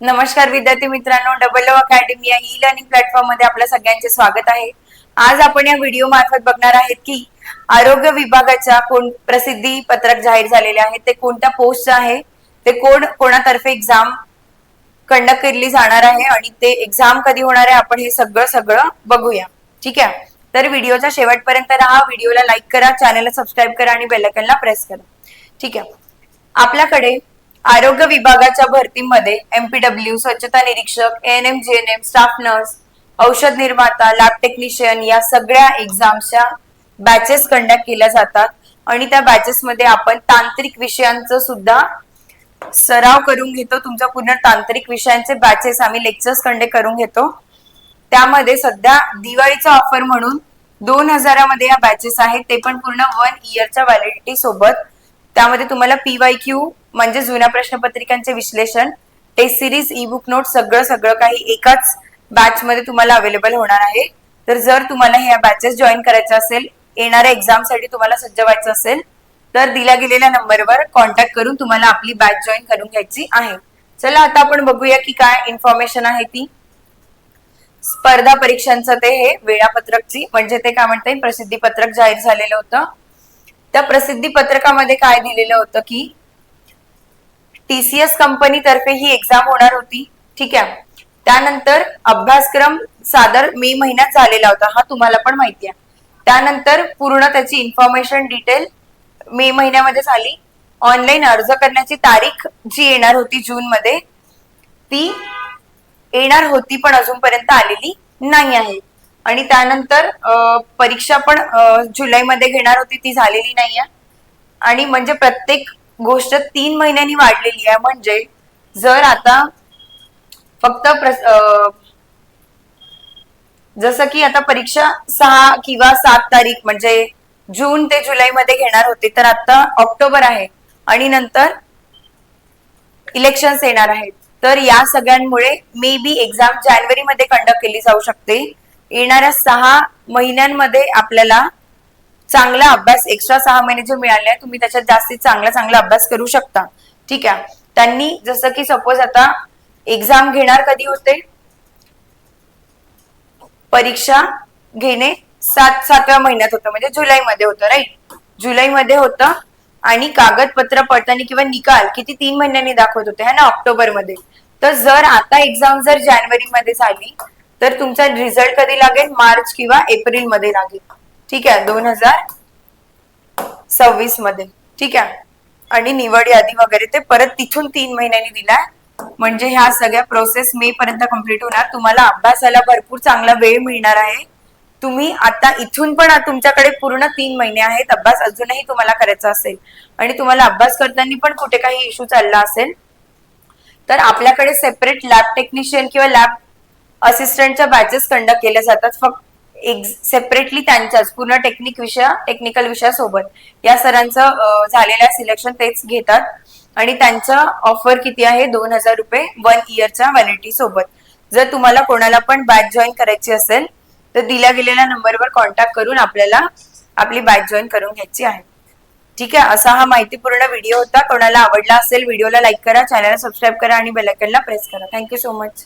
नमस्कार विद्यार्थी मित्रांनो डबल ओ अकॅडमी या ई लर्निंग प्लॅटफॉर्ममध्ये आपल्या सगळ्यांचे स्वागत आहे. आज आपण या व्हिडिओ मार्फत बघणार आहेत की आरोग्य विभागाच्या कोण प्रसिद्धी पत्रक जाहीर झालेले आहे ते कोणत्या पोस्ट आहे ते कोण कोणातर्फे एक्झाम कंडक्ट केली जाणार आहे आणि ते एक्झाम कधी होणार आहे आपण हे सगळं सगळं बघूया. ठीक आहे? तर व्हिडिओच्या शेवटपर्यंत राहा व्हिडिओला लाईक करा चॅनलला सबस्क्राईब करा आणि बेलकनला प्रेस करा. ठीक आहे? आपल्याकडे आरोग्य विभागाच्या भरतीमध्ये एमपीडब्ल्यू स्वच्छता निरीक्षक N M J N M staff nurse औषध निर्माता लॅब टेक्निशियन या सगळ्या एक्झामच्या बॅचेस कंडक्ट केल्या जातात. आणि त्या बॅचेस मध्ये आपण तांत्रिक विषयांचं सुद्धा सराव करून घेतो. तुमच्या पूर्ण तांत्रिक विषयांचे बॅचेस आम्ही लेक्चर्स कंडक्ट करून घेतो. त्यामध्ये सध्या दिवाळीचा ऑफर म्हणून दोन हजारामध्ये या बॅचेस आहेत. ते पण पूर्ण वन इयरच्या व्हॅलिडिटी सोबत त्यामध्ये तुम्हाला पीवाय क्यू म्हणजे जुन्या प्रश्नपत्रिकांचे विश्लेषण test series e book note सगळं सगळं काही एकाच बॅच मध्ये तुम्हाला अवेलेबल होणार आहे. तर जर तुम्हाला ह्या बॅचेस जॉईन करायचं असेल येणाऱ्या एक्झामसाठी तुम्हाला सज्ज व्हायचं असेल तर दिल्या गेलेल्या नंबरवर कॉन्टॅक्ट करून तुम्हाला आपली बॅच जॉईन करून घ्यायची आहे. चला आता आपण बघूया की काय इन्फॉर्मेशन आहे ती. स्पर्धा परीक्षांचं ते हे वेळापत्रकची म्हणजे ते काय म्हणता येईल प्रसिद्धी पत्रक जाहीर झालेलं होतं. त्या प्रसिद्धी पत्रकामध्ये काय दिलेलं होतं की टीसीएस कंपनी तर्फे ही एक्झाम होणार होती. ठीक आहे. त्यानंतर अभ्यासक्रम सादर मे महिन्यात झालेला होता. हा तुम्हाला पण माहिती आहे. त्यानंतर पूर्ण त्याची इन्फॉर्मेशन डिटेल मे महिन्यामध्ये झाली. ऑनलाईन अर्ज करण्याची तारीख जी येणार होती जून मध्ये ती येणार होती पण अजूनपर्यंत आलेली नाही आहे. आणि त्यानंतर परीक्षा पण जुलैमध्ये घेणार होती ती झालेली नाही आहे आणि म्हणजे प्रत्येक गोष्ट तीन महिन्यांनी वाढलेली आहे. म्हणजे जर आता फक्त अ, जसं की आता परीक्षा सहा किंवा सात तारीख म्हणजे जून ते जुलैमध्ये घेणार होते तर आता ऑक्टोबर आहे. आणि नंतर इलेक्शन्स येणार आहेत. तर या सगळ्यांमुळे मे बी एक्झाम जानेवारी मध्ये कंडक्ट केली जाऊ शकते. येणाऱ्या सहा महिन्यांमध्ये आपल्याला चांगला अभ्यास एक्स्ट्रा सहा महिने जे मिळाले आहे, तुम्ही त्याच्यात जास्तीत चांगला चांगला अभ्यास करू शकता. ठीक आहे? त्यांनी जसं की सपोज आता एक्झाम घेणार कधी होते? परीक्षा घेणे सात सातव्या महिन्यात होतं म्हणजे जुलैमध्ये होतं राईट जुलैमध्ये होतं आणि कागदपत्र पडताना किंवा निकाल किती तीन महिन्यांनी दाखवत होते है ना? ऑक्टोबरमध्ये. तर जर आता एक्झाम जर जानेवारी मध्ये झाली तर तुमचा रिझल्ट कधी लागेल? मार्च किंवा एप्रिलमध्ये लागेल. ठीक आहे? दोन हजार सव्वीसमध्ये. ठीक आहे? आणि निवड यादी वगैरे ते परत तिथून तीन महिन्यांनी दिलाय. म्हणजे ह्या सगळ्या प्रोसेस मे पर्यंत कंप्लीट होणार. तुम्हाला अभ्यासाला भरपूर चांगला वेळ मिळणार आहे. तुम्ही आता इथून पण तुमच्याकडे पूर्ण तीन महिने आहेत. अभ्यास अजूनही तुम्हाला करायचा असेल. आणि तुम्हाला अभ्यास करताना पण कुठे काही इश्यू चालला असेल. तर आपल्याकडे सेपरेट लॅब टेक्निशियन किंवा लॅब असिस्टंटच्या बॅचेस कंडक्ट केल्या जातात. फक्त एक सेपरेटली त्यांच्याच पूर्ण टेक्निक विषय टेक्निकल विषयासोबत या सरांचं झालेल्या सिलेक्शन तेच घेतात. आणि त्यांचं ऑफर किती आहे? दोन हजार रुपये वन इयरच्या व्हॅलिटी सोबत. जर तुम्हाला कोणाला पण बॅच जॉईन करायची असेल तर दिल्या गेलेल्या नंबरवर कॉन्टॅक्ट करून आपल्याला आपली बॅच जॉईन करून घ्यायची आहे. ठीक आहे? असा हा माहितीपूर्ण व्हिडिओ होता. कोणाला आवडला असेल व्हिडिओला लाईक करा चॅनलला सबस्क्राईब करा आणि बेलायकनला प्रेस करा. Thank you so much